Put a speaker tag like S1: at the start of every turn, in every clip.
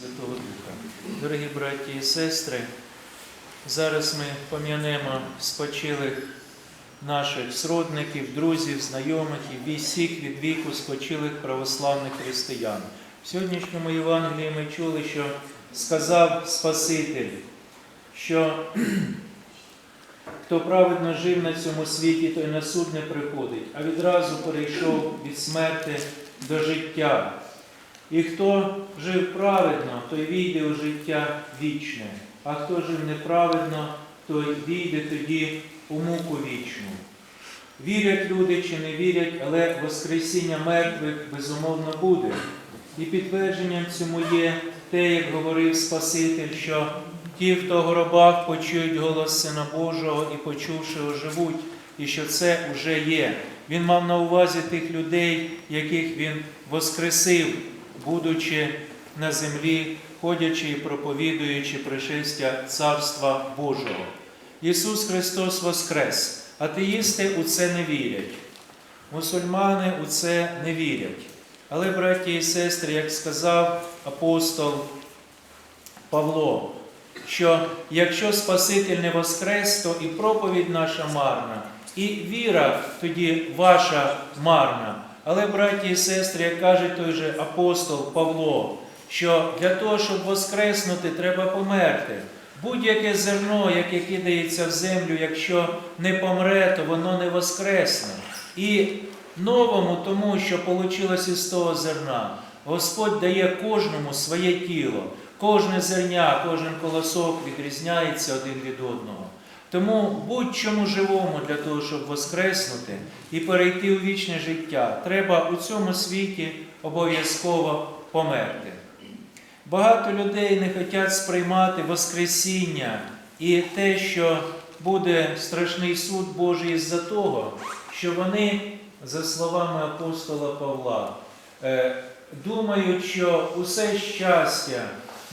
S1: Святого Духа. Дорогі браті і сестри, зараз ми пом'янемо спочилих наших сродників, друзів, знайомих і всіх від віку спочилих православних християн. В сьогоднішньому Євангелії ми чули, що сказав Спаситель, що хто праведно жив на цьому світі, той на суд не приходить, а відразу перейшов від смерти до життя. І хто жив праведно, той війде у життя вічне, а хто жив неправедно, той війде тоді у муку вічну. Вірять люди чи не вірять, але Воскресіння мертвих безумовно буде. І підтвердженням цьому є те, як говорив Спаситель, що ті, хто в гробах почують голос Сина Божого і почувши оживуть, і що це вже є. Він мав на увазі тих людей, яких він воскресив, будучи на землі, ходячи і проповідуючи пришестя Царства Божого. Ісус Христос Воскрес! Атеїсти у це не вірять. Мусульмани у це не вірять. Але, браті і сестри, як сказав апостол Павло, що якщо Спаситель не воскрес, то і проповідь наша марна, і віра тоді ваша марна. Але, браті і сестри, як каже той же апостол Павло, що для того, щоб воскреснути, треба померти. Будь-яке зерно, яке кидається в землю, якщо не помре, то воно не воскресне. І новому, тому що вийшло із того зерна, Господь дає кожному своє тіло. Кожне зерня, кожен колосок відрізняється один від одного. Тому будь-чому живому для того, щоб воскреснути і перейти у вічне життя, треба у цьому світі обов'язково померти. Багато людей не хочуть сприймати Воскресіння і те, що буде страшний суд Божий із-за того, що вони, за словами апостола Павла, е, думають, що усе щастя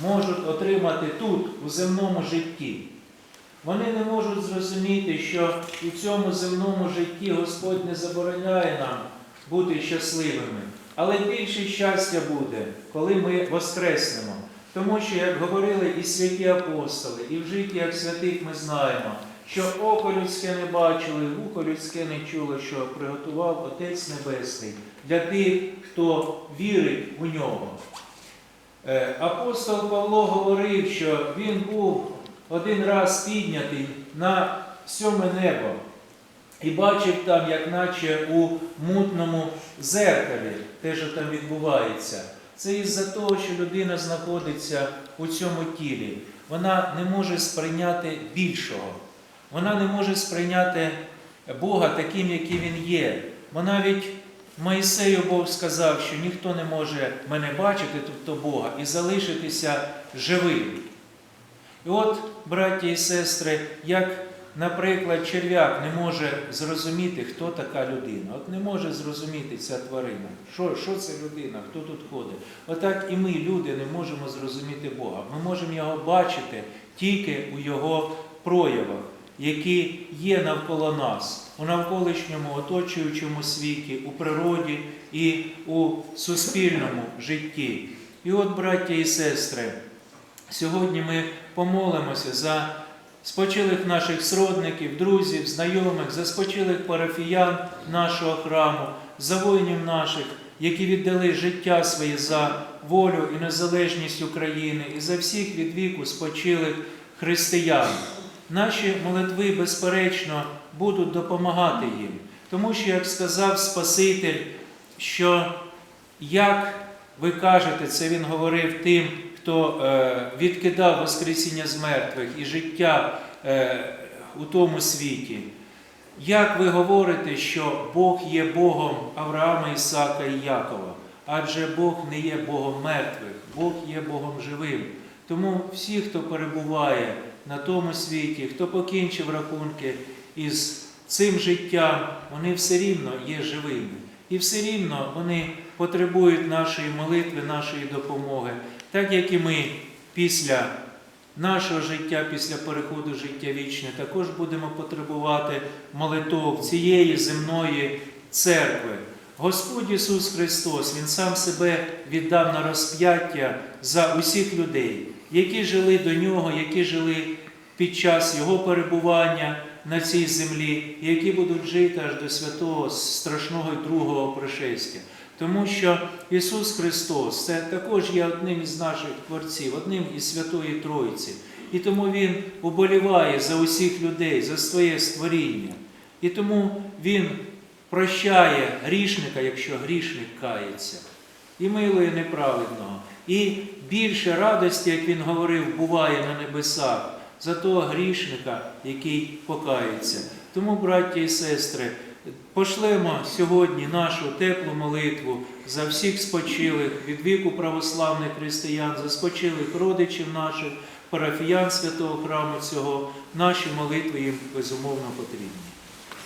S1: можуть отримати тут, у земному житті. Вони не можуть зрозуміти, що у цьому земному житті Господь не забороняє нам бути щасливими. Але більше щастя буде, коли ми воскреснемо. Тому що, як говорили і святі апостоли, і в житті як святих ми знаємо, що око людське не бачили, вухо людське не чуло, що приготував Отець Небесний для тих, хто вірить у нього. Е, Апостол Павло говорив, що він був один раз піднятий на сьоме небо і бачив там, як наче у мутному зеркалі, те, що там відбувається. Це із-за того, що людина знаходиться у цьому тілі. Вона не може сприйняти більшого. Вона не може сприйняти Бога таким, який Він є. Бо навіть Моїсею Бог сказав, що ніхто не може мене бачити, тобто Бога, і залишитися живим. І от, браті і сестри, як, наприклад, черв'як не може зрозуміти, хто така людина. От не може зрозуміти ця тварина. Що, що це людина, хто тут ходить? Отак і ми, люди, не можемо зрозуміти Бога. Ми можемо його бачити тільки у Його проявах, які є навколо нас, у навколишньому оточуючому світі, у природі і у суспільному житті. І от, браття і сестри, сьогодні ми помолимося за спочилих наших сродників, друзів, знайомих, за спочилих парафіян нашого храму, за воїнів наших, які віддали життя своє за волю і незалежність України, і за всіх від віку спочилих християн. Наші молитви, безперечно, будуть допомагати їм, тому що, як сказав Спаситель, що як ви кажете, це він говорив тим, хто е, відкидав Воскресіння з мертвих і життя е, у тому світі. Як ви говорите, що Бог є Богом Авраама, Ісака і Якова? Адже Бог не є Богом мертвих, Бог є Богом живим. Тому всі, хто перебуває на тому світі, хто покінчив рахунки із цим життям, вони все рівно є живими. І все рівно вони потребують нашої молитви, нашої допомоги, так як і ми після нашого життя, після переходу життя вічне, також будемо потребувати молитов цієї земної церкви. Господь Ісус Христос, Він сам себе віддав на розп'яття за усіх людей, які жили до Нього, які жили під час Його перебування на цій землі, які будуть жити аж до святого страшного і другого пришестя. Тому що Ісус Христос це також є одним із наших творців, одним із Святої Тройці. І тому Він уболіває за усіх людей, за своє створіння. І тому Він прощає грішника, якщо грішник кається, і милує неправедного. І більше радості, як він говорив, буває на небесах за того грішника, який покається. Тому, браття і сестри, пошлемо сьогодні нашу теплу молитву за всіх спочилих від віку православних християн, за спочилих родичів наших, парафіян святого храму цього. Наші молитви їм безумовно потрібні.